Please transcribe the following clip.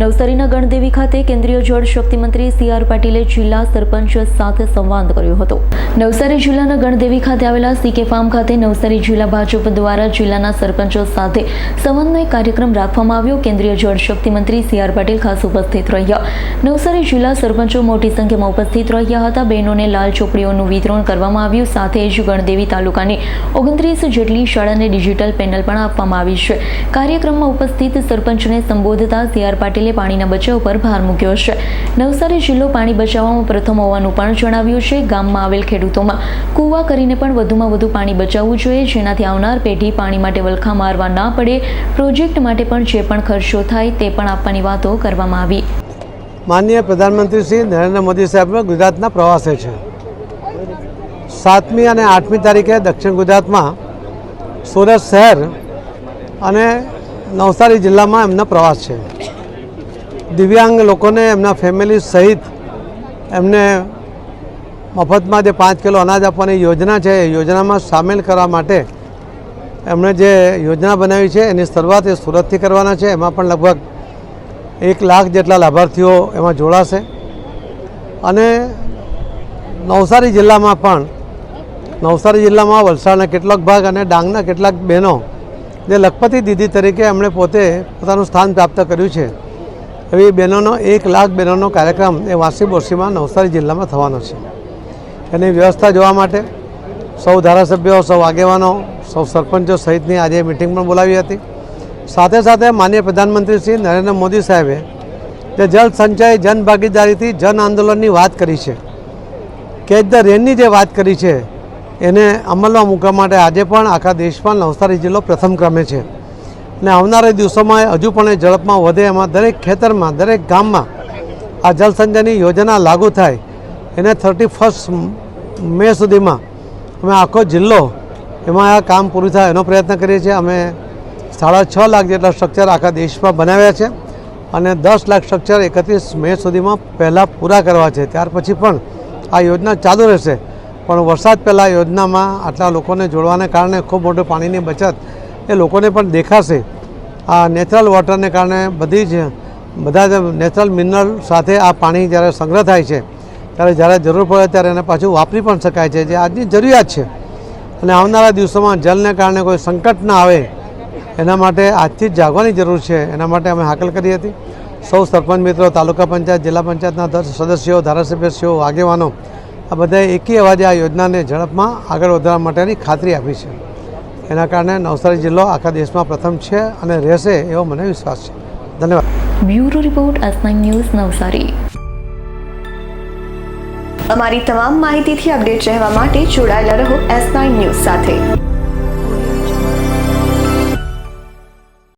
નવસારીના ગણદેવી ખાતે કેન્દ્રીય જળ શક્તિ મંત્રી સી આર પાટીલે જિલ્લા સરપંચ સાથે સંવાદ કર્યો હતો. નવસારી જિલ્લાના ગણદેવી ખાતે આવેલા સીકે ફાર્મ ખાતે નવસારી જિલ્લા ભાજપ દ્વારા જિલ્લાના સરપંચો સાથે સમન્વય કાર્યક્રમ રાખવામાં આવ્યો. કેન્દ્રીય જળ શક્તિ મંત્રી સી આર પાટીલ ખાસ ઉપસ્થિત રહ્યા. નવસારી જિલ્લા સરપંચો મોટી સંખ્યામાં ઉપસ્થિત રહ્યા હતા. બહેનોને લાલ ચોપડીઓનું વિતરણ કરવામાં આવ્યું. સાથે જ ગણદેવી તાલુકાની ઓગણત્રીસ જેટલી શાળાને ડિજિટલ પેનલ પણ આપવામાં આવી છે. કાર્યક્રમમાં ઉપસ્થિત સરપંચને સંબોધતા સી આર પાટીલે પાણીના બચાવ પર ભાર મૂક્યો છે. નવસારી જિલ્લો પાણી બચાવવામાં પ્રથમ હોવાનું પણ જણાવ્યું છે. ગામમાં આવેલ ખેડૂતોમાં કૂવા કરીને પણ વધુમાં વધુ પાણી બચાવવું જોઈએ. જેનાથી આવનાર પેઢી પાણી માટે વલખા મારવા ના પડે. પ્રોજેક્ટ માટે પણ જે પણ ખર્ચો થાય તે પણ આપવાની વાતો કરવામાં આવી. માનનીય પ્રધાનમંત્રી શ્રી નરેન્દ્ર મોદી સાહેબ ગુજરાતના પ્રવાસે છે. સાતમી અને આઠમી તારીખે દક્ષિણ ગુજરાતમાં સુરત શહેર અને નવસારી જિલ્લામાં એમનો પ્રવાસ છે. દિવ્યાંગ લોકોને એમના ફેમિલી સહિત એમને મફતમાં જે પાંચ કિલો અનાજ આપવાની યોજના છે, એ યોજનામાં સામેલ કરવા માટે એમણે જે યોજના બનાવી છે, એની શરૂઆત એ સુરતથી કરવાના છે. એમાં પણ લગભગ એક લાખ જેટલા લાભાર્થીઓ એમાં જોડાશે. અને નવસારી જિલ્લામાં પણ, નવસારી જિલ્લામાં વલસાડના કેટલાક ભાગ અને ડાંગના કેટલાક બહેનો જે લખપતિ દીદી તરીકે એમણે પોતે પોતાનું સ્થાન પ્રાપ્ત કર્યું છે. એવી બહેનોનો, એક લાખ બહેનોનો કાર્યક્રમ એ વાસી બોરસીમાં નવસારી જિલ્લામાં થવાનો છે. એની વ્યવસ્થા જોવા માટે સૌ ધારાસભ્યો, સૌ આગેવાનો, સૌ સરપંચો સહિતની આજે મિટિંગ પણ બોલાવી હતી. સાથે સાથે માનનીય પ્રધાનમંત્રી શ્રી નરેન્દ્ર મોદી સાહેબે જે જલ સંચય, જન ભાગીદારીથી જન આંદોલનની વાત કરી છે કેચ ધ રેનની જે વાત કરી છે, એને અમલમાં મૂકવા માટે આજે પણ આખા દેશમાં નવસારી જિલ્લો પ્રથમ ક્રમે છે. અને આવનારા દિવસોમાં હજુ પણ એ ઝડપમાં વધે. એમાં દરેક ખેતરમાં, દરેક ગામમાં આ જલસંચયની યોજના લાગુ થાય. એને થર્ટી ફર્સ્ટ મે સુધીમાં અમે આખો જિલ્લો એમાં આ કામ પૂરું થાય એનો પ્રયત્ન કરીએ છીએ. અમે સાડા છ લાખ જેટલા સ્ટ્રક્ચર આખા દેશમાં બનાવ્યા છે અને દસ લાખ સ્ટ્રક્ચર એકત્રીસ મે સુધીમાં પહેલાં પૂરા કરવા છે. ત્યાર પછી પણ આ યોજના ચાલુ રહેશે. પણ વરસાદ પહેલાં યોજનામાં આટલા લોકોને જોડવાને કારણે ખૂબ મોટું પાણીની બચત એ લોકોને પણ દેખાશે. આ નેચરલ વોટરને કારણે બધી જ, બધા જ નેચરલ મિનરલ સાથે આ પાણી જ્યારે સંગ્રહ થાય છે, ત્યારે જ્યારે જરૂર પડે ત્યારે એને પાછું વાપરી પણ શકાય છે, જે આજની જરૂરિયાત છે. અને આવનારા દિવસોમાં જલને કારણે કોઈ સંકટ ના આવે, એના માટે આજથી જ જાગવાની જરૂર છે, એના માટે અમે હાકલ કરી હતી. સૌ સરપંચ મિત્રો, તાલુકા પંચાયત, જિલ્લા પંચાયતના સદસ્યો, ધારાસભ્યશ્રીઓ, આગેવાનો, આ બધાએ એકી અવાજે આ યોજનાને ઝડપમાં આગળ વધારવા માટેની ખાતરી આપી છે. એના કારણે નવસારી જિલ્લો આખા દેશમાં પ્રથમ છે અને રહેશે એવો મને વિશ્વાસ છે. ધન્યવાદ. Bureau report S nine news Navsari. અમારી તમામ માહિતીથી અપડેટ રહેવા માટે જોડાયેલા રહો એસ નાઇન ન્યૂઝ સાથે.